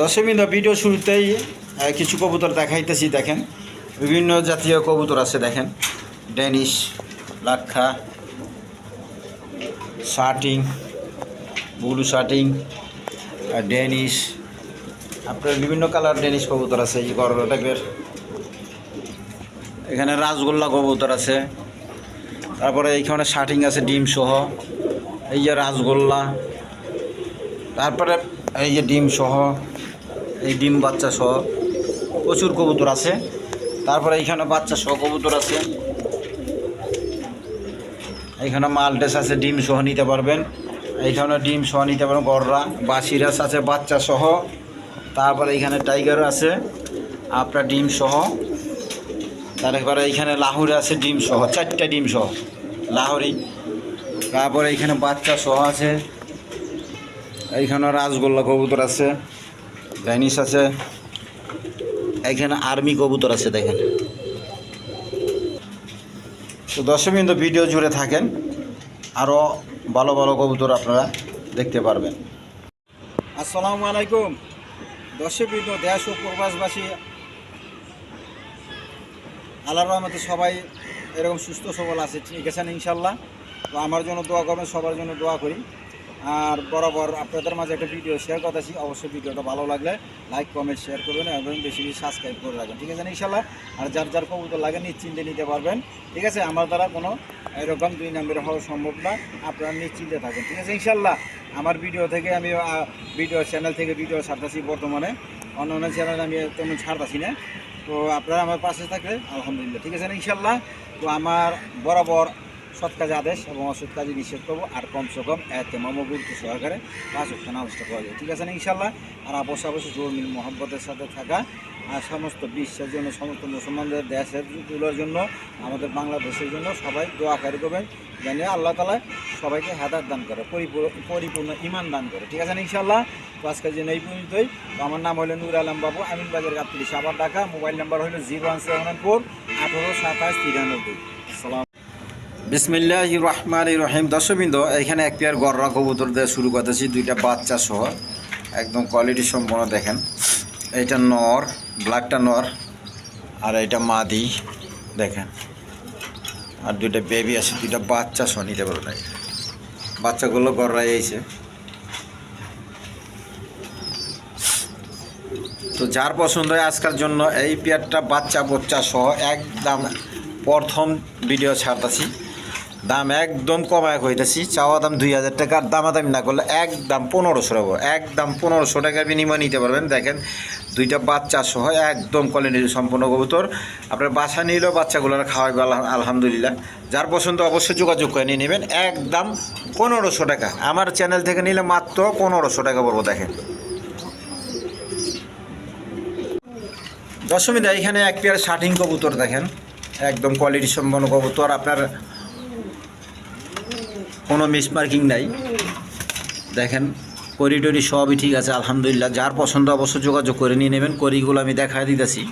দশমিন video শুরুতেই কিছু কবুতর দেখাইতেছি, দেখেন। বিভিন্ন জাতীয় কবুতর আছে, দেখেন। ডেনিশ, লাক্ষা, শার্টিং, ব্লু শার্টিং ডেনিশ। আপনার বিভিন্ন কালার ডেনিশ কবুতর আছে, এই গরলা টাইপের। এখানে রাসগোল্লা কবুতর আছে। তারপরে এইখানে শার্টিং আছে, ডিম সহ। এই যে রাসগোল্লা। তারপরে এই যে ডিম সহ, এই ডিম বাচ্চা সহ প্রচুর কবুতর আছে। তারপরে এইখানে বাচ্চা সহ কবুতর আছে। এইখানে মালটেস আছে, ডিম সহ নিতে পারবেন। এইখানে ডিম সহ নিতে পারবেন, গররা, বাসিরাস আছে, বাচ্চা সহ। তারপরে এইখানে টাইগার আছে আপনার ডিম সহ। তারপরে এইখানে লাহুরি আছে, ডিম সহ, চারটা ডিম সহ লাহোরি তারপরে এইখানে বাচ্চা সহ আছে। এইখানে রাসগোল্লা কবুতর আছে ডাইনিস আছে এখানে আর্মি কবুতর আছে দেখেন। তো দর্শক বিন্দু, ভিডিও জুড়ে থাকেন আরও ভালো ভালো কবুতর আপনারা দেখতে পারবেন। আসসালামু আলাইকুম। দর্শক বিন্দু, দেশ ও প্রবাসবাসী আল্লাহ রহমতে সবাই এরকম সুস্থ সবল আছে, ঠিক আছে ইনশাল্লাহ তো আমার জন্য দোয়া করবেন, সবার জন্য দোয়া করি। আর বরাবর আপনাদের মাঝে একটা ভিডিও শেয়ার করতেছি। অবশ্যই ভিডিওটা ভালো লাগলে লাইক কমেন্ট শেয়ার করবেন এবং বেশি বেশি সাবস্ক্রাইব করে রাখবেন। ঠিক আছে ইনশাল্লাহ আর যার যার কবুতর লাগে নিশ্চিন্তে নিতে পারবেন। ঠিক আছে? আমার দ্বারা কোনো এরকম দুই নম্বরে হওয়া সম্ভব না। আপনারা নিশ্চিন্তে থাকেন। ঠিক আছে? ইনশাল্লাহ আমার ভিডিও থেকে আমি ভিডিও চ্যানেল থেকে ভিডিও ছাড়তেছি বর্তমানে। অন্য অন্য চ্যানেল আমি তেমন ছাড়তাছি না। তো আপনারা আমার পাশে থাকলে আলহামদুলিল্লাহ। ঠিক আছে ইনশাল্লাহ তো আমার বরাবর সৎ কাজে আদেশ এবং অসৎ কাজে নিষেধ করব, আর কমসে কম এতে গুরুত্ব সহকারে পাঁচ অক্ট নামাজটা করা যায়। ঠিক আছে না ইনশাল্লাহ আর অবশ্য অবশ্যই জোরমিল মহব্বতের সাথে থাকা আর সমস্ত বিশ্বের জন্য, সমস্ত মুসলমানদের, দেশের তুলার জন্য, আমাদের বাংলাদেশের জন্য সবাই দোয়া কারি করবেন। জানিয়ে আল্লাহ তালা সবাইকে হেদার দান করে, পরিপূর্ণ ইমান দান করে। ঠিক আছে না ইনশাল্লাহ তো আজকের জন্য এই পর্যন্তই। তো আমার নাম হলো নুর আলম বাবু আমিন বাজার গাবতলি সাবার ঢাকা। মোবাইল নাম্বার হলো জিরো ওয়ান সেভেন ফোর আঠারো সাতাশ তিরানব্বই। বিসমিল্লাহ রহমান রহিম। দর্শকবৃন্দ, এখানে এক পেয়ার গররা কবুতর দিয়ে শুরু করতেছি। দুইটা বাচ্চা সহ একদম কোয়ালিটি সম্পন্ন, দেখেন। এইটা নর ব্ল্যাকটা নর, আর এটা মাদি, দেখেন। আর দুইটা বেবি আছে, দুইটা বাচ্চা সহ, নিতে পারবে বাচ্চাগুলো গররাই এইছে তো যার পছন্দ হয় আজকার জন্য এই পেয়ারটা বাচ্চা বচ্চা সহ একদম প্রথম ভিডিও ছাড়তাছি। দাম একদম কমায় হইতেছি চাওয়া দাম দুই হাজার টাকার দামাদামি না করলে একদম পনেরোশো টাকা। একদম পনেরোশো টাকার বিনিময় নিতে পারবেন। দেখেন, দুইটা বাচ্চা সহ একদম কোয়ালিটি সম্পূর্ণ কবুতর। আপনার বাসা নিলেও বাচ্চাগুলো খাওয়াইবে আলহা- আলহামদুলিল্লাহ। যার পছন্দ অবশ্যই যোগাযোগ করে নিয়ে নেবেন। একদম পনেরোশো টাকা। আমার চ্যানেল থেকে নিলে মাত্র পনেরোশো টাকা পড়ব, দেখেন। দশমীদা এখানে এক পেয়ার শার্টিং কবুতর দেখেন। একদম কোয়ালিটি সম্পন্ন কবুতর। আপনার কোনো মিসমার্কিং নাই। দেখেন করিডরি সবই ঠিক আছে, আলহামদুলিল্লাহ। যার পছন্দ অবশ্য যোগাযোগ করে নিয়ে নেবেন করিগুলো আমি দেখা দিতেছি।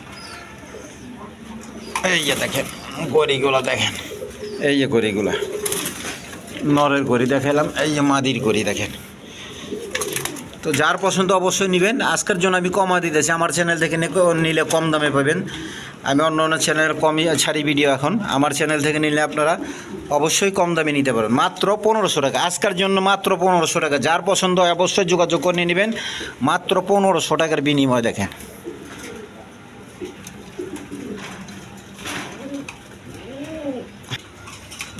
এই যে দেখেন গড়িগুলো দেখেন, এই যে গড়িগুলা নরের গড়ি দেখালাম, এই যে মাদির গড়ি দেখেন। তো যার পছন্দ অবশ্যই নেবেন। আজকের জন্য আমি কমা দিতেছি, আমার চ্যানেল থেকে নিলে কম দামে পাবেন। আমি অন্য অন্য চ্যানেল কমই ছাড়ি ভিডিও এখন। আমার চ্যানেল থেকে নিলে আপনারা অবশ্যই কম দামে নিতে পারবেন। মাত্র পনেরোশো টাকা। আজকের জন্য মাত্র পনেরোশো টাকা। যার পছন্দ হয় অবশ্যই যোগাযোগ করে নেবেন। মাত্র পনেরোশো টাকার বিনিময় দেখেন।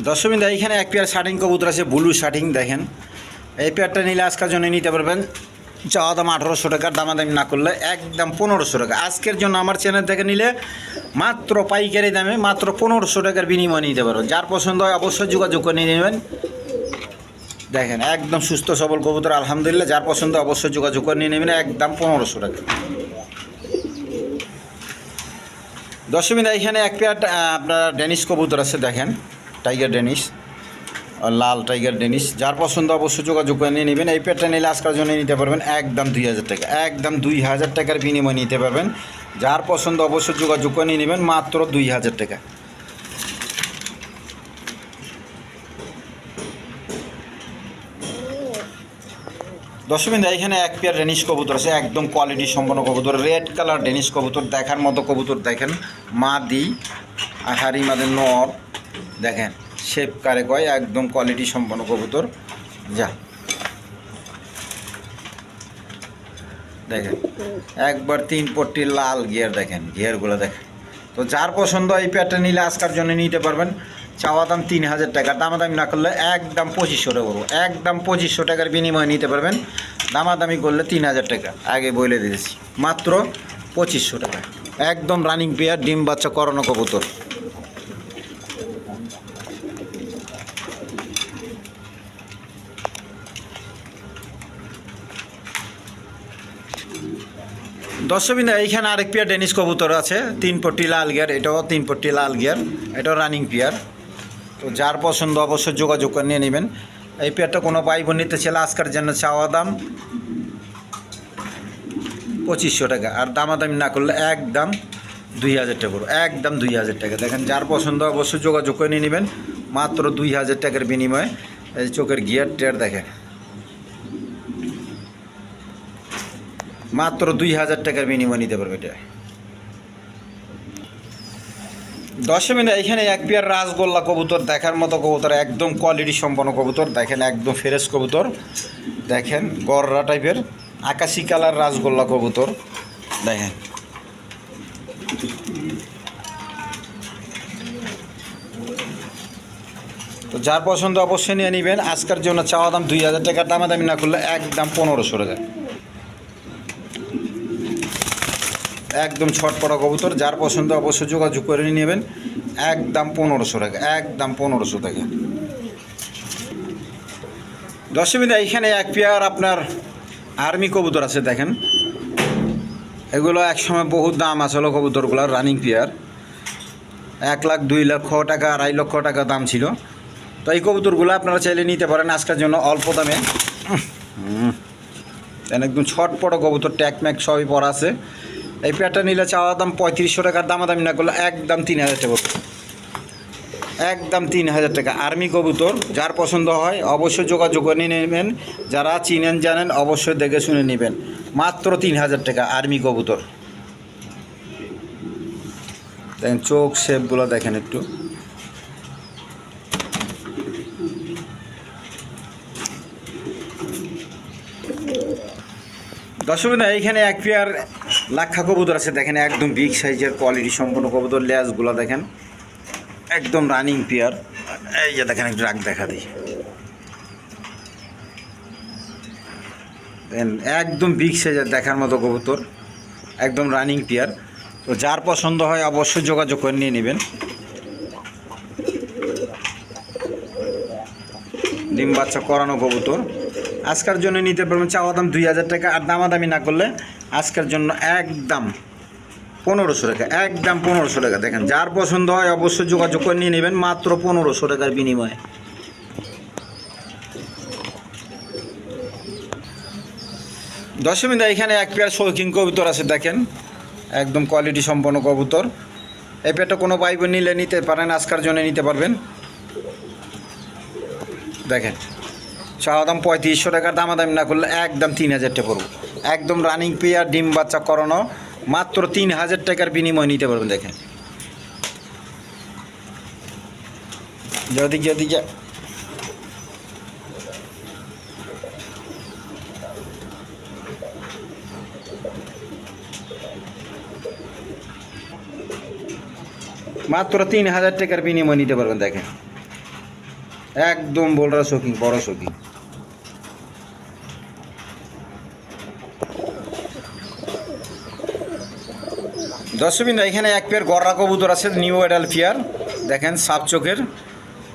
দশমিন এখানে এক পেয়ার শার্টিং কবুতর আছে ব্লু শার্টিং দেখেন। এই পেয়ারটা নিলে আজকের জন্য নিতে পারবেন। চাওয়া দাম আঠারোশো টাকার দামাদামি না করলে একদম পনেরোশো টাকা। আজকের জন্য আমার চ্যানেল থেকে নিলে মাত্র পাইকারি দামে মাত্র পনেরোশো টাকার বিনিময় নিতে পারো। যার পছন্দ হয় অবশ্যই যোগাযোগ করে নিয়ে নেবেন। দেখেন, একদম সুস্থ সবল কবুতর, আলহামদুলিল্লাহ। যার পছন্দ অবশ্যই যোগাযোগ করে নিয়ে নেবেন, একদম পনেরোশো টাকা। দশমিদা এখানে এক পেয়ার আপনার ডেনিশ কবুতর আছে, দেখেন, টাইগার আর লাল টাইগার ডেনিশ যার পছন্দ অবশ্যই যোগাযোগ করে নিয়ে নেবেন। এই পেয়ারটা নিলে আজকের জন্য নিতে পারবেন একদম দুই হাজার টাকা। একদম দুই হাজার টাকার বিনিময় নিতে পারবেন। যার পছন্দ অবশ্যই যোগাযোগ করে নিয়ে নেবেন মাত্র দুই হাজার টাকা। দশমিন এখানে এক পেয়ার ডেনিশ কবুতর আছে, একদম কোয়ালিটি সম্পন্ন কবুতর। রেড কালার ডেনিশ কবুতর, দেখার মতো কবুতর দেখেন। মাদি, আর হারি মাদের নর, দেখেন। শেপ কারে কয়, একদম কোয়ালিটি সম্পন্ন কবুতর। যা। দেখেন, একবার তিন পট্টি লাল গিয়ার দেখেন গিয়ারগুলো দেখেন। তো যার পছন্দ এই পেয়ারটা নিলে আজকার জন্য নিতে পারবেন। চাওয়া দাম তিন হাজার টাকা, দামাদামি না করলে একদম পঁচিশশো টাকা করব। একদম পঁচিশশো টাকার বিনিময়ে নিতে পারবেন। দামাদামি করলে তিন হাজার টাকা। আগে বলে দিয়েছি। মাত্র পঁচিশশো টাকা। একদম রানিং পেয়ার ডিম বাচ্চা করানো কবুতর। দর্শবিন্দা এইখানে আরেক পেয়ার ডেনিস কবুতর আছে, তিন পট্টি লাল গিয়ার এটাও তিন পট্টি লাল গিয়ার এটাও রানিং পেয়ার তো যার পছন্দ অবশ্যই যোগাযোগ করে নিয়ে নেবেন। এই পেয়ারটা কোনো ভাই বোন নিতে ছেলে আজকের জন্য চাওয়া দাম পঁচিশশো টাকা, আর দামাদামি না করলে একদম দুই হাজার টাকা পড়বে একদম দুই হাজার টাকা। দেখেন, যার পছন্দ অবশ্যই যোগাযোগ করে নিয়ে নেবেন, মাত্র দুই হাজার টাকার বিনিময়ে। এই চোখের গিয়ার টেয়ার দেখেন। মাত্র দুই হাজার টাকার বিনিময় নিতে পারবে এটা। দশ মিনিট এখানে এক পেয়ার রাসগোল্লা কবুতর দেখার মতো কবুতর, একদম কোয়ালিটি সম্পন্ন কবুতর। দেখেন, একদম ফ্রেশ কবুতর। দেখেন, গররা টাইপের আকাশি কালার রাসগোল্লা কবুতর। দেখেন। তো যার পছন্দ অবশ্যই নিয়ে নেবেন। আজকের জন্য চাওয়া দাম দুই হাজার টাকার দামাদামি না করলে একদম পনেরোশো টাকা। একদম ছটপটা কবুতর, যার পছন্দ অবশ্যই যোগাযোগ করে নিয়ে নেবেন। একদম পনেরোশো টাকা, একদম পনেরোশো টাকা। দশমিদা এখানে এক পেয়ার আপনার আর্মি কবুতর আছে, দেখেন। এগুলো একসময় বহুত দাম আসলে কবুতরগুলোর রানিং পেয়ার। এক লাখ, দুই লক্ষ টাকা, আড়াই লক্ষ টাকা দাম ছিল। তো এই কবুতরগুলো আপনারা চাইলে নিতে পারেন আজকের জন্য অল্প দামে। একদম ছটপট কবুতর ট্যাক ম্যাক সবই পরা আছে। এই পেয়ারটা নিলে চাওয়া দাম পঁয়ত্রিশশো টাকার দামাদামি না করলে একদম তিন হাজার টাকা একদম তিন হাজার টাকা। আর্মি কবুতর, যার পছন্দ হয় অবশ্যই যোগাযোগ করে নেবেন। যারা চিনেন, জানেন, অবশ্যই দেখে শুনে নেবেন। মাত্র তিন হাজার টাকা আর্মি কবুতর। দেখেন চোখ শেপগুলো দেখেন একটু। দর্শক না এইখানে এক পেয়ার লাক্ষা কবুতর আছে, দেখেন একদম বিগ সাইজের কোয়ালিটি সম্পূর্ণ কবুতর, লেজগুলো দেখেন, একদম রানিং পেয়ার এই যে দেখেন, একটু রাগ দেখা দিই। একদম বিগ সাইজের দেখার মতো কবুতর, একদম রানিং পেয়ার তো যার পছন্দ হয় অবশ্যই যোগাযোগ করে নিয়ে নেবেন। ডিম বাচ্চা করানো কবুতর। আজকার জন্য নিতে পারবেন চাওয়া দাম দুই হাজার টাকা, আর দামাদামি না করলে আজকের জন্য একদম পনেরোশো টাকা, একদম পনেরোশো টাকা। দেখেন, যার পছন্দ হয় অবশ্যই যোগাযোগ করে নিয়ে নেবেন, মাত্র পনেরোশো টাকার বিনিময়ে। দশমিদা এখানে এক পেয়ার শৌখিন কবুতর আছে, দেখেন। একদম কোয়ালিটি সম্পন্ন কবুতর। এই পেয়ারটা কোনো পাইব নিলে নিতে পারেন, আজকের জন্য নিতে পারবেন। দেখেন চাওয়া দাম পঁয়ত্রিশশো টাকার দামাদামি না করলে একদম তিন হাজারটা পড়ব। একদম রানিং পেয়ার ডিম বাচ্চা করানো। মাত্র তিন হাজার টাকার বিনিময় নিতে পারবেন, দেখেন। যদি যদি মাত্র তিন হাজার টাকার বিনিময় নিতে পারবেন, দেখেন। একদম বলরা শৌখিন বড় শৌখিন দশমিন এখানে এক পেয়ার গররা কবুতর আছে নিউ এডাল পেয়ার। দেখেন, সাপ চোখের।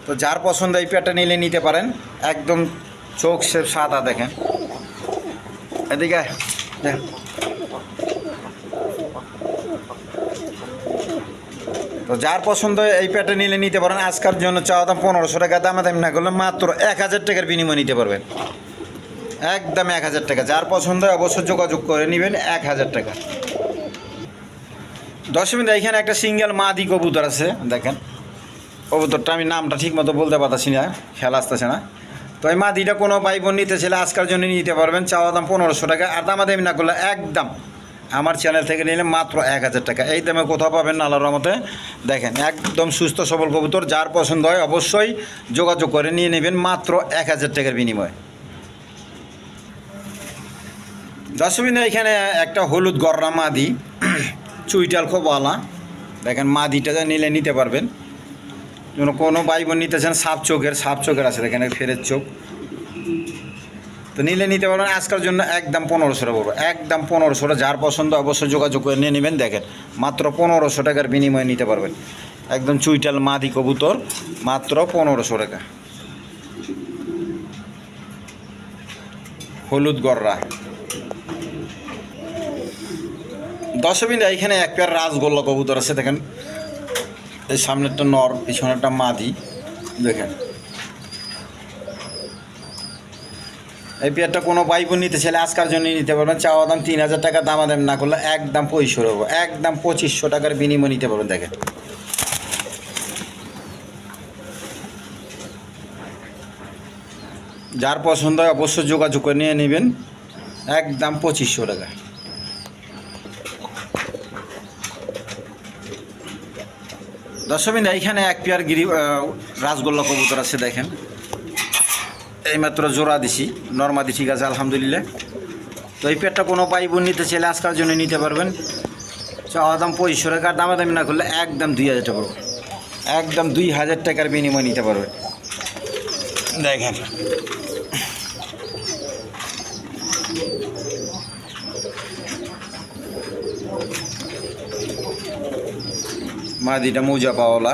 তো যার পছন্দ এই পেয়ারটা নিলে নিতে পারেন। একদম চোখ সে সাদা, দেখেন। এদিকে। তো যার পছন্দ এই প্যাটে নিলে নিতে পারেন। আজকের জন্য চাওয়া দাম পনেরোশো টাকা দামে দাম না করলে মাত্র এক হাজার টাকার বিনিময় নিতে পারবেন। একদম এক হাজার টাকা। যার পছন্দ অবশ্যই যোগাযোগ করে নেবেন, এক হাজার টাকা। দশ মিনিট এখানে একটা সিঙ্গেল মাদি কবুতর আছে, দেখেন। কবুতরটা আমি নামটা ঠিক মতো বলতে পারতেছি না, খেয়াল আসতেছে না। তো এই মাদিটা কোনো ভাই বোন নিতে ছেলে আজকের জন্য নিতে পারবেন, চাওয়া দাম পনেরোশো টাকা। আর দামাদামি না করলে একদম আমার চ্যানেল থেকে নিলে মাত্র এক হাজার টাকা। এই দামে কোথাও পাবেন না রহমতে। দেখেন, একদম সুস্থ সবল কবুতর, যার পছন্দ হয় অবশ্যই যোগাযোগ করে নিয়ে নেবেন মাত্র এক হাজার টাকার বিনিময়ে। দশমিন এখানে একটা হলুদ গররা মাদি। চুইটাল খুব আলা। দেখেন মাদিটা যা নিলে নিতে পারবেন। যেন কোনো ভাই বোন নিতেছেন সাপ চোখের সাপ চোখের আছে দেখেন, ফেরের চোখ। তো নিলে নিতে পারবেন, আজকের জন্য একদম পনেরোশো টাকা একদম পনেরোশো টাকা যার পছন্দ অবশ্যই যোগাযোগ করে নিয়ে নেবেন, দেখেন। মাত্র পনেরোশো টাকার বিনিময়ে নিতে পারবেন। একদম চুইটাল মাদি কবুতর, মাত্র পনেরোশো টাকা। হলুদ গররা। দশমিন এখানে এক পেয়ার রাজগোল্লা কবুতর আছে, দেখেন। এই সামনেরটা নর, পিছনেরটা মাদি, দেখেন। এই পেয়ারটা কোনো বাইক নিতে ছেলে আজকার জন্য নিতে পারবেন। চাওয়া দাম তিন হাজার টাকা, দামা দাম না করলে একদম পঁচিশশো হব একদম পঁচিশশো টাকার বিনিময় নিতে পারবেন, দেখেন। যার পছন্দ হয় অবশ্যই যোগাযোগ করে নিয়ে নেবেন। একদম পঁচিশশো টাকা। দশমিন এইখানে এক পেয়ার গিরি আহ, রাসগোল্লা কবুতর আছে দেখেন। এইমাত্র জোড়া দিছি নর্মাদি ঠিক আছে আলহামদুলিল্লাহ। তো এই পেয়ারটা কোনো পাই বোন নিতে চাইলে আজকার জন্য নিতে পারবেন। চাওয়া দাম পঁচিশশো টাকা দামাদামি না করলে একদম দুই হাজার টাকা। একদম দুই হাজার টাকার বিনিময় নিতে পারবেন দেখেন। মাদিটা মৌজা পাওয়ালা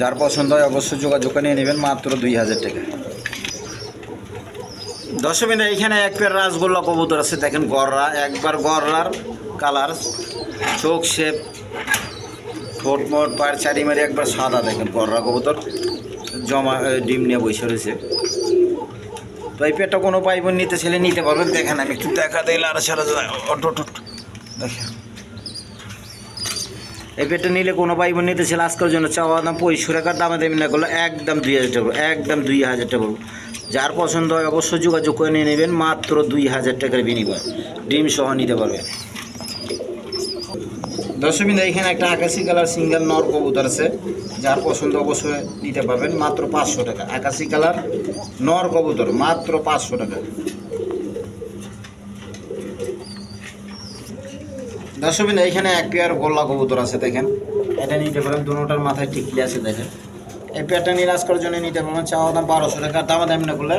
যার পছন্দ হয় অবশ্যই যোগাযোগ নিয়ে নেবেন মাত্র দুই হাজার টাকা। দশ মিনিট এইখানে এক পেয়ার রাসগোল্লা কবুতর আছে। দেখেন গররা, একবার গররার কালার, চোখ শেপ, ঠোঁট মোট, পায়ের চারি মারি একবার সাদা। দেখেন গররা কবুতর, জমা ডিম নিয়ে বসে রয়েছে। তো এই পেয়ারটা কোনো পাইবেন নিতে ছেলে নিতে পারবেন দেখেন, আমি একটু দেখা দিলে আর সারা দেখেন। এই পেটটা নিলে কোনো পাইব নিতে ছিল আজকের জন্য চাওয়া দাম পঁয়ষট্টি টাকার দামে দেবেন না করলে একদম দুই হাজার টাকা, একদম দুই হাজার টাকা। যার পছন্দ হয় অবশ্যই যোগাযোগ করে নিয়ে নেবেন, মাত্র দুই হাজার টাকার বিনিময়। ডিম সহ নিতে পারবেন দশমিন এখানে একটা আকাশি কালার সিঙ্গেল নর কবুতর আছে, যার পছন্দ অবশ্যই নিতে পারবেন, মাত্র পাঁচশো টাকা। আকাশি কালার নর কবুতর, মাত্র পাঁচশো টাকা। দর্শকবিন এখানে এক পেয়ার গোল্লা কবুতর আছে, দেখেন। এটা নিতে পারেন, দুটোটার মাথায় টিকলি আছে, দেখেন। এই পেয়ারটা নিয়ে আজকের জন্য নিতে পারবেন, চাওয়া দাম বারোশো টাকা দামা দাম না করলে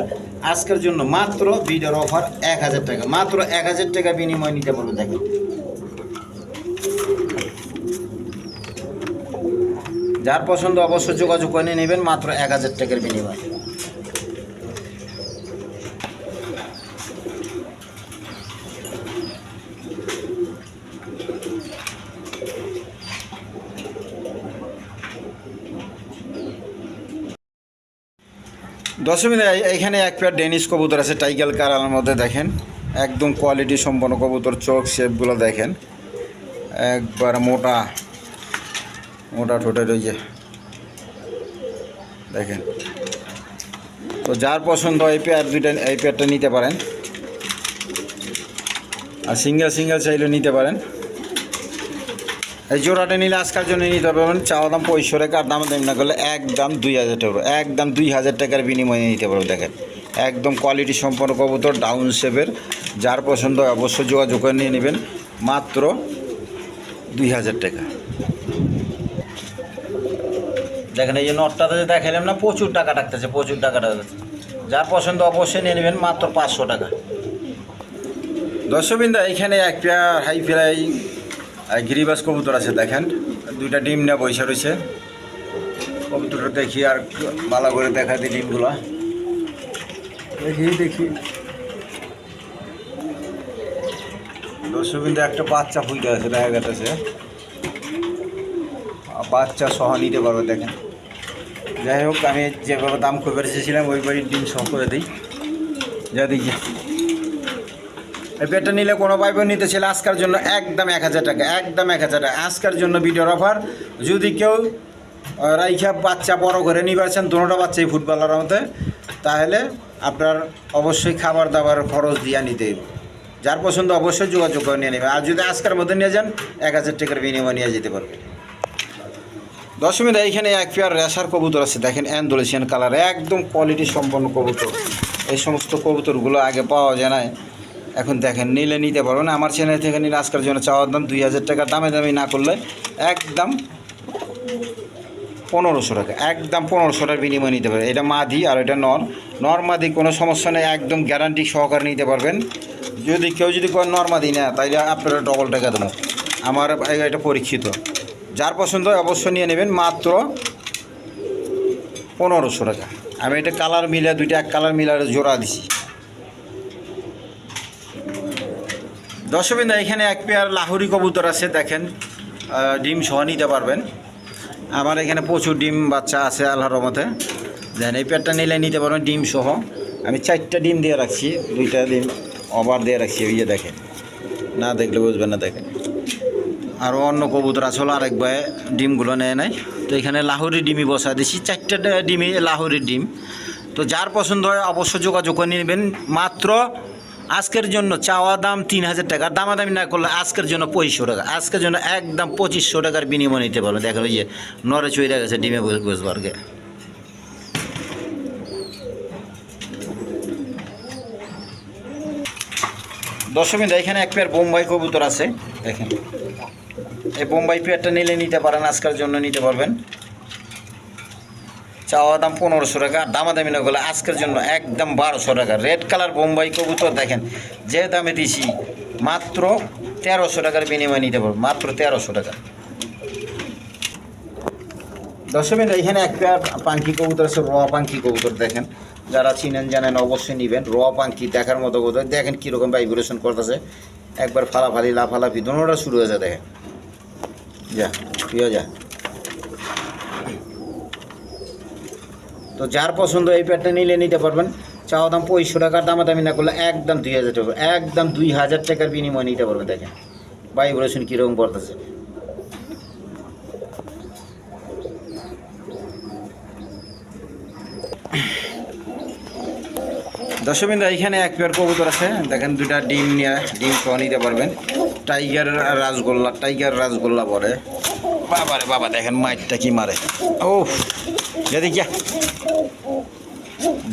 আজকের জন্য মাত্র ভিডিওর অফার এক হাজার টাকা, মাত্র এক হাজার টাকা বিনিময় নিতে পারবেন, দেখেন। যার পছন্দ অবশ্যই যোগাযোগ করে নেবেন, মাত্র এক হাজার টাকার বিনিময়। দশমিন এখানে এক পেয়ার ডেনিশ কবুতর আছে টাইগাল কারালের মধ্যে দেখেন। একদম কোয়ালিটি সম্পন্ন কবুতর, চোখ শেপগুলো দেখেন। একবার মোটা মোটা ঠোঁটে রয়েছে দেখেন। তো যার পছন্দ, এই পেয়ার দুইটা, এই পেয়ারটা নিতে পারেন। আর সিঙ্গেল সিঙ্গেল চাইলে নিতে পারেন। এই জোড়াটা নিলে আজকার জন্য নিতে পারবেন চাওয়া দাম পঁয়ষট্টি টাকা আর দাম দাম না করলে একদম দুই হাজার টাকা একদম দুই হাজার টাকার বিনিময়ে নিতে পারবেন দেখেন। একদম কোয়ালিটি সম্পন্ন কবুতর ডাউন শেপের যার পছন্দ হয় অবশ্যই যোগাযোগ করে নিয়ে নেবেন, মাত্র দুই হাজার টাকা। দেখেন এই যে নটটাতে যে দেখালাম না, প্রচুর টাকা ডাকতেছে, প্রচুর টাকা ডাকতেছে। যার পছন্দ অবশ্যই নিয়ে নেবেন, মাত্র পাঁচশো টাকা। দর্শকবৃন্দ এখানে এক পেয়ার হাই ফ্লাই গিরিবাস কবুতর আছে, দেখেন। দুইটা ডিম নিয়ে বসে রয়েছে। কবুতরটা দেখি আর ভালো করে দেখা দিই ডিমগুলো। দেখি দেখি। দর্শকবৃন্দ, একটা বাচ্চা ফুলতে আছে, দেখা গেছে। বাচ্চা সহ নিতে পারবে, দেখেন। যাই হোক, আমি যেভাবে দাম করে বেড়েছিলাম ওইবারই ডিম সহ করে দিই। যা দেখি। এই নিলে কোনো পাইবে নিতে ছিল আজকের জন্য একদম এক হাজার টাকা, একদম এক হাজার টাকা। আজকের জন্য ভিডিওর অফার যদি কেউ রাইখা বাচ্চা বড় করে নিবারছেন দুটোটা বাচ্চাই ফুটবলার মধ্যে, তাহলে আপনার অবশ্যই খাবার দাবার খরচ দিয়ে নিতে যার পছন্দ অবশ্যই যোগাযোগ করে নিয়ে নেবে। আর যদি আজকের মধ্যে নিয়ে যান, এক হাজার টাকার বিনিময়ে নিয়ে যেতে পারবে। দশমীদা এখানে এক পেয়ার রেশার কবুতর আছে। দেখেন অ্যান্ডোলেশিয়ান কালার একদম কোয়ালিটি সম্পন্ন কবুতর। এই সমস্ত কবুতরগুলো আগে পাওয়া যায় না এখন দেখেন, নিলে নিতে পারবেন আমার চ্যানেল থেকে নিলে আজকের জন্য চাওয়ার দাম দুই হাজার টাকা। দামে দামি না করলে একদম পনেরোশো টাকা, একদম পনেরোশো টাকার বিনিময়ে নিতে পারবেন এটা মাদি আর এটা নর। নর মাদি কোনো সমস্যা নেই, একদম গ্যারান্টি সহকারে নিতে পারবেন। যদি কেউ যদি কোনো নর মাদি না তাইলে আপনারা ডবল টাকা দেবো। আমার এটা পরীক্ষিত। যার পছন্দ অবশ্যই নিয়ে নেবেন, মাত্র পনেরোশো টাকা। আমি এটা কালার মিলে, দুইটা এক কালার মিলার জোড়া দিছি। দর্শকবৃন্দ, এখানে এক পেয়ার লাহুরি কবুতর আছে, দেখেন ডিম সহ নিতে পারবেন। আমার এখানে প্রচুর ডিম বাচ্চা আছে আল্লাহর রহমতে। দেখেন, এই পেয়ারটা নিলে নিতে পারবেন ডিম সহ। আমি চারটা ডিম দিয়ে রাখছি, দুইটা ডিম ওভার দিয়ে রাখছি ওই যে দেখেন। না দেখলে বুঝবেন না, দেখেন। আরও অন্য কবুতর আসলে আরেক ভাই, ডিমগুলো নেয় নাই। তো এখানে লাহোরি ডিমই বসা দিছি, চারটা ডিমই লাহোরির ডিম। তো যার পছন্দ হয় অবশ্যই যোগাযোগ করে নেবেন। মাত্র আজকের জন্য চাওয়া দাম তিন হাজার টাকা, দামাদামি না করলে আজকের জন্য পঁচিশশো টাকা। আজকের জন্য একদম পঁচিশশো টাকার বিনিময় নিতে পারবেন দেখেন ওই যে নরে চইরা গেছে ডিমে বসবারকে দশমী এখানে এক পেয়ার বোম্বাই কবুতর আছে। দেখেন। এই বোম্বাই পেয়ারটা নিলে নিতে পারেন, আজকের জন্য নিতে পারবেন। চাওয়া দাম পনেরোশো টাকা আর দামাদামি না করলে আজকের জন্য একদম বারোশো টাকা। রেড কালার বোম্বাই কবুতর দেখেন, যে দামে দিছি মাত্র তেরোশো টাকার বিনিময়ে নিতে পারব, মাত্র তেরোশো টাকা। দশমিন এখানে এক পেয়ার পাঙ্কি কবুতর আছে র পাঙ্কি কবুতর দেখেন। যারা চিনেন জানেন অবশ্যই নেবেন, রোয়া পাঙ্কি দেখার মতো কবুতর। দেখেন কীরকম ভাইব্রেশন করতেছে। একবার ফালাফালি, লাফালাফি দোনোটা শুরু হয়ে যায়, দেখেন। যা প্রিয় যা। তো যার পছন্দ এই প্যাডটা নিলে নিতে পারবেন। চাওয়া দাম পঁয়ষট্টি টাকার দামাদামি না করলে একদম দুই হাজার টাকা, একদম দুই হাজার টাকার বিনিময়ে নিতে পারবেন দেখেন। ভাইব্রেশন কীরকম করতেছে দশমিন্দা এখানে এক পেয়ার কবুতর আছে। দেখেন, দুইটা ডিম নিয়ে ডিম খাওয়া নিতে পারবেন। টাইগার রাসগোল্লা টাইগার রাসগোল্লা পরে। বাবা রে বাবা, দেখেন, মাইটটা কি মারে। ও যদি কি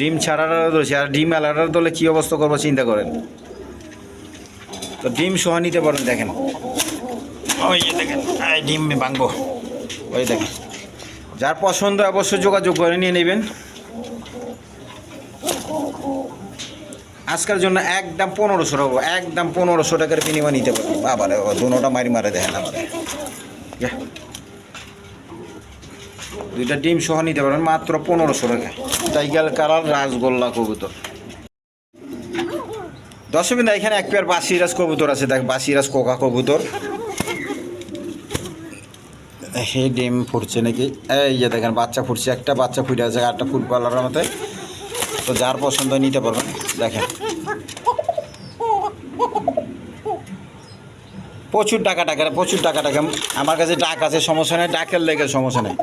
ডিম ছাড়ার দোষে আর ডিম আলাদার দলে কী অবস্থা করব চিন্তা করেন। তো ডিম সহ নিতে পারেন দেখেন। ওই যে দেখেন ডিম ভাঙবো। ওই দেখেন। যার পছন্দ অবশ্যই যোগাযোগ করে নিয়ে নেবেন। আজকের জন্য একদম পনেরোশো টাকা একদম পনেরোশো টাকার বিনিময় নিতে পারব বাবা রে দুনোটা মারি মারে দেখেন আমাদের। দুইটা ডিম সহ নিতে পারবেন, মাত্র পনেরোশো টাকা। টাইগার কালার রাসগোল্লা কবুতর। দশমিন্দা এখানে এক পেয়ার বাসিরাজ কবুতর আছে। দেখ বাসিরাজ কোকা কবুতর। হে ডিম ফুটছে নাকি? এই যে দেখেন, বাচ্চা ফুটছে। একটা বাচ্চা ফুটে আছে আটটা ফুটবলারের মতো। তো যার পছন্দ নিতে পারবেন। দেখেন। প্রচুর টাকা টাকা, প্রচুর টাকা টাকা। আমার কাছে ডাক আছে, সমস্যা নেই। ডাকের লেগে সমস্যা নেই।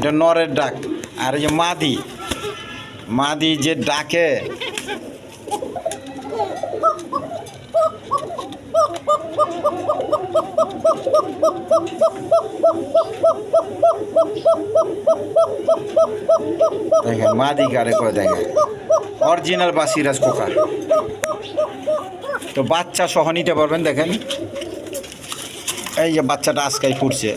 এটা নরের ডাক। আর এই যে মাদি মাদি যে ডাকে, দেখেন, মাদি কারে করে দেখেন। অরিজিনাল বা সিরাজ তো বাচ্চা সহ নিতে পারবেন, দেখেন। এই যে বাচ্চাটা আজকাই ফুটছে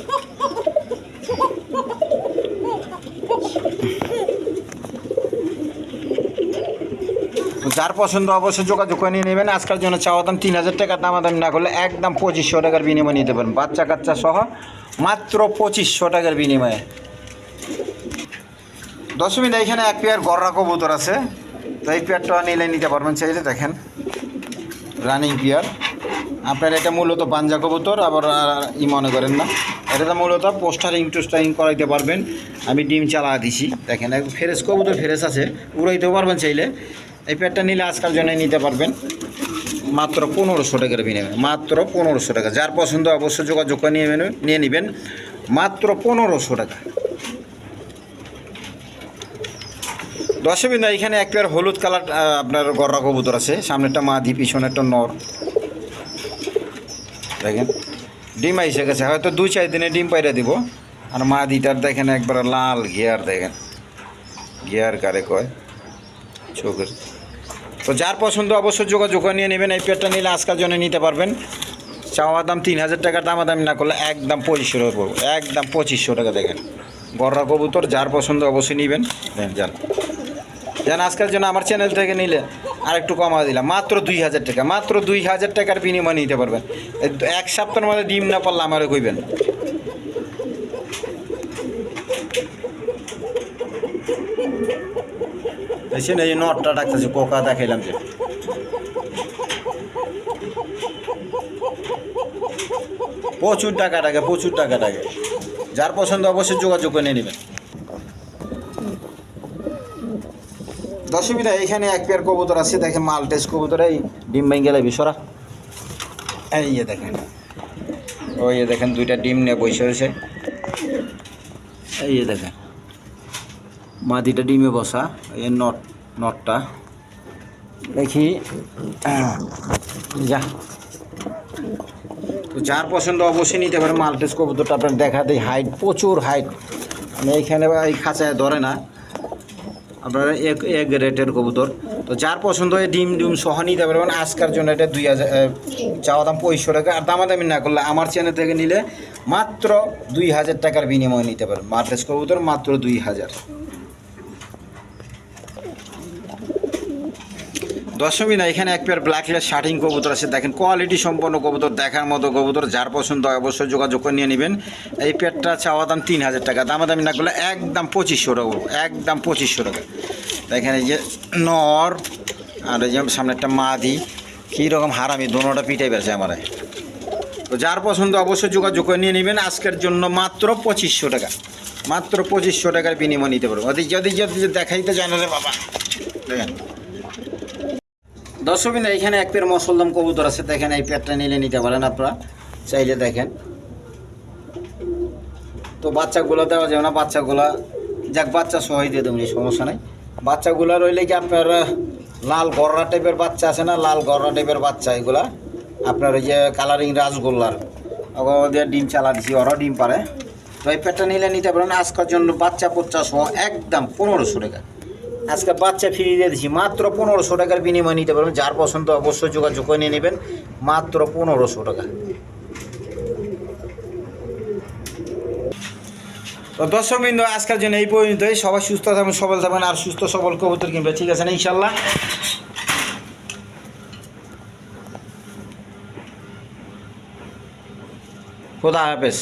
যার পছন্দ অবশ্যই যোগাযোগ করে নিয়ে নেবেন। আজকের জন্য চাওয়া দাম তিন হাজার টাকার দামাদামি না করলে একদম পঁচিশশো টাকার বিনিময়ে নিতে পারেন। বাচ্চা কাচ্চা সহ মাত্র পঁচিশশো টাকার বিনিময়ে। দশমিন এখানে এক পেয়ার গররা কবুতর আছে। তো এই পেয়ারটা নিলে নিতে পারবেন চাইলে, দেখেন। Running pair. আপনার এটা মূলত পাঞ্জা কবুতর, আবার ই মনে করেন না। এটা তো মূলত পোস্টারিং, টোস্টারিং করাইতে পারবেন। আমি ডিম চালা দিছি। দেখেন ফেরেস কবুতর ফেরেস আছে। উড়াইতেও পারবেন চাইলে। এই প্যাডটা নিলে আজকাল জন্য নিতে পারবেন। মাত্র পনেরোশো টাকার বিনিময়ে, মাত্র পনেরোশো টাকা। যার পছন্দ অবশ্যই যোগাযোগ করে নিয়ে নিয়ে নেবেন। মাত্র পনেরোশো টাকা। দশবিন্দু এখানে এক পেয়ার হলুদ কালার আপনার গররা কবুতর আছে। সামনেরটা পিছনে পিছনেরটা নর। দেখেন, ডিম আইসে গেছে। হয়তো দুই চার দিনে ডিম পাইরা দিব। আর মাধিটার দেখেন একবার লাল গিয়ার দেখেন। গিয়ার কারে কয়? চোখের। তো যার পছন্দ অবশ্যই যোগাযোগ নিয়ে নেবেন, এই পেয়ারটা নিলে আজকাল জন্য নিতে পারবেন। চাওয়া দাম তিন হাজার টাকার দাম দামি না করলে একদম পঁচিশশো টাকা পড়ব। একদম পঁচিশশো টাকা দেখেন। গররা কবুতর, যার পছন্দ অবশ্যই নেবেন। যান। যান আজকাল জন্য আমার চ্যানেল থেকে নিলে আর একটু কমা দিলাম। মাত্র দুই হাজার টাকা, মাত্র দুই হাজার টাকার বিনিময় নিতে পারবেন। এক সপ্তাহের মধ্যে ডিম না পারলে আমারে কইবেন। দেখছেন এই নটটা ডাকতেছে, কোকা দেখাইলাম যে। প্রচুর টাকা টাকা প্রচুর টাকা টাকা যার পছন্দ অবশ্যই যোগাযোগ করে নিয়ে নেবেন। দশমীরা এখানে এক পেয়ার কবুতর আছে, দেখেন মালটেস কবুতর, এই ডিম ভেঙে গেলে বিশরা এই ইয়ে দেখেন, ওই দেখেন, দুইটা ডিম নিয়ে বসে রয়েছে। এই দেখেন মাদিটা ডিমে বসা, এই নট নটটা। দেখি। যা। তো যার পছন্দ অবশ্যই নিতে পারে মাল্টেস কবুতরটা আপনার দেখা দেয় হাইট প্রচুর হাইট মানে এইখানে এই খাঁচায় ধরে না। আপনার এক এক রেটের কবুতর। তো যার পছন্দ হয় ডিম ডিম সহ নিতে পারবেন। আজকের জন্য এটা দুই হাজার চাওয়া দাম পঁয়ষট্টি টাকা। আর দামাদামি না করলে আমার চ্যানেল থেকে নিলে মাত্র দুই হাজার টাকার বিনিময়ে নিতে পারবেন। মাল্টেস কবুতর মাত্র দুই হাজার। দশমী না, এখানে এক পেয়ার ব্ল্যাক লেস শার্টিং কবুতর আছে। দেখেন কোয়ালিটি সম্পন্ন কবুতর, দেখার মতো কবুতর, যার পছন্দ হয় অবশ্যই যোগাযোগ করে নিয়ে নেবেন। এই পেয়ারটা চাওয়া দাম তিন হাজার টাকা। দামাদামি না করলে একদম পঁচিশশো টাকা একদম পঁচিশশো টাকা। দেখেন, এই যে নর, আর এই যে সামনে একটা মাদি কী রকম হারামি দোনোটা পিটাই বেড়েছে আমার। তো যার পছন্দ অবশ্যই যোগাযোগ করে নিয়ে নেবেন। আজকের জন্য মাত্র পঁচিশশো টাকা। মাত্র পঁচিশশো টাকার বিনিময় নিতে পারব। ওদের যদি যদি দেখাইতে জানে রে বাবা। দেখেন দর্শক এখানে এক পেয়ার মসলদম কবুতর আছে, দেখেন এই পেটটা নিলে নিতে পারেন আপনারা। চাইলে দেখেন। তো বাচ্চাগুলো দেওয়া যাবে না, বাচ্চাগুলা যাক, বাচ্চা সহায় দিয়ে দেবেন সমস্যা নেই। বাচ্চাগুলো রইলে কি আপনার লাল গররা টাইপের বাচ্চা আছে না? লাল গররা টাইপের বাচ্চা এগুলা। আপনার ওই যে কালারিং রাসগোল্লার। ওদের ডিম চালা দিছি ওরা ডিম পারে। তো এই পেটটা নিলে নিতে পারেন, আজকের জন্য বাচ্চা পচ্চা সহ একদম পনেরোশো টাকা। আজকে বাচ্চা ফ্রি দিয়ে দিচ্ছি। মাত্র পনেরোশো টাকার বিনিময় নিতে পারবেন। যার পছন্দ অবশ্যই যোগাযোগ করে নেবেন। মাত্র পনেরোশো টাকা। তো দর্শক বিন্দু আজকের জন্য এই পর্যন্তই। সবাই সুস্থ থাকবেন, সবল থাকবেন, আর সুস্থ সবল কবুতর কিনবে। ঠিক আছে না ইনশাল্লাহ খোদা হাফেজ।